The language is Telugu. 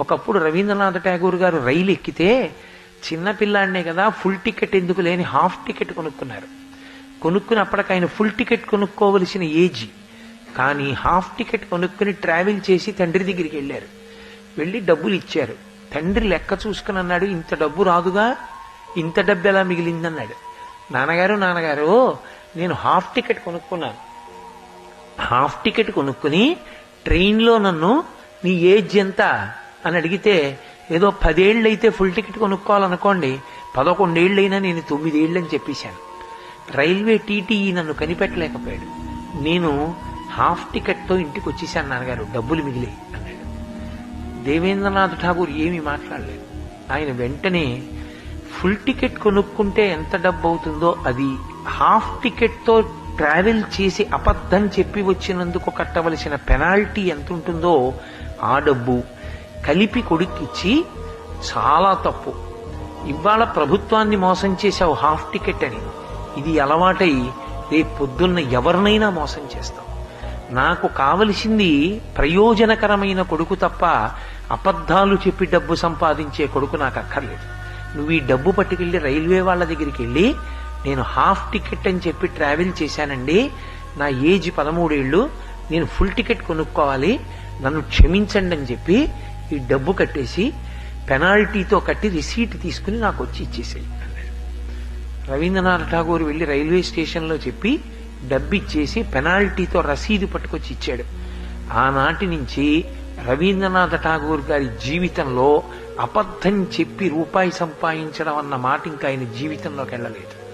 ఒకప్పుడు రవీంద్రనాథ్ ఠాగూర్ గారు రైలు ఎక్కితే చిన్నపిల్లాడినే కదా ఫుల్ టికెట్ ఎందుకు లేని హాఫ్ టికెట్ కొనుక్కున్నారు. కొనుక్కున్నప్పటికి ఆయన ఫుల్ టికెట్ కొనుక్కోవలసిన ఏజీ. కానీ హాఫ్ టికెట్ కొనుక్కుని ట్రావెల్ చేసి తండ్రి దగ్గరికి వెళ్ళారు. వెళ్ళి డబ్బులు ఇచ్చారు. తండ్రి లెక్క చూసుకుని అన్నాడు ఇంత డబ్బు రాదుగా? ఇంత డబ్బు ఎలా మిగిలిందన్నాడు. నాన్నగారు నాన్నగారు నేను హాఫ్ టికెట్ కొనుక్కున్నాను. హాఫ్ టికెట్ కొనుక్కుని ట్రైన్లో నన్ను నీ ఏజ్ ఎంత? అని అడిగితే ఏదో పదేళ్ళైతే ఫుల్ టికెట్ కొనుక్కోవాలనుకోండి పదకొండేళ్ళైనా నేను తొమ్మిదేళ్ళు అని చెప్పేశాను. రైల్వే టీటీఈ నన్ను కనిపెట్టలేకపోయాడు. నేను హాఫ్ టికెట్తో ఇంటికి వచ్చేసాను నాన్నగారు డబ్బులు మిగిలే అన్నాడు. దేవేంద్రనాథ్ ఠాగూర్ ఏమీ మాట్లాడలేదు. ఆయన వెంటనే ఫుల్ టికెట్ కొనుక్కుంటే ఎంత డబ్బు అవుతుందో అది హాఫ్ టికెట్తో ట్రావెల్ చేసి అబద్ధం చెప్పి వచ్చినందుకు కట్టవలసిన పెనాల్టీ ఎంత ఉంటుందో ఆ డబ్బు కలిపి కొడుక్కిచ్చి చాలా తప్పు. ఇవాళ ప్రభుత్వాన్ని మోసం చేశావు హాఫ్ టికెట్ అని. ఇది అలవాటై రేపు పొద్దున్న ఎవరినైనా మోసం చేస్తాం నాకు కావలసింది ప్రయోజనకరమైన కొడుకు తప్ప అబద్ధాలు చెప్పి డబ్బు సంపాదించే కొడుకు నాకు అక్కర్లేదు. నువ్వు ఈ డబ్బు పట్టుకెళ్ళి రైల్వే వాళ్ళ దగ్గరికి వెళ్ళి నేను హాఫ్ టికెట్ అని చెప్పి ట్రావెల్ చేశానండి. నా ఏజ్ పదమూడేళ్ళు. నేను ఫుల్ టికెట్ కొనుక్కోవాలి. నన్ను క్షమించండి అని చెప్పి ఈ డబ్బు కట్టేసి పెనాల్టీతో కట్టి రిసీట్ తీసుకుని నాకు వచ్చి ఇచ్చేసేయి రవీంద్రనాథ్ ఠాగూర్ వెళ్ళి రైల్వే స్టేషన్లో చెప్పి డబ్బిచ్చేసి పెనాల్టీతో రసీదు పట్టుకొచ్చి ఇచ్చాడు. ఆనాటి నుంచి రవీంద్రనాథ్ ఠాగూర్ గారి జీవితంలో అబద్ధం చెప్పి రూపాయి సంపాదించడం అన్న మాట ఇంకా ఆయన జీవితంలోకి వెళ్ళలేదు.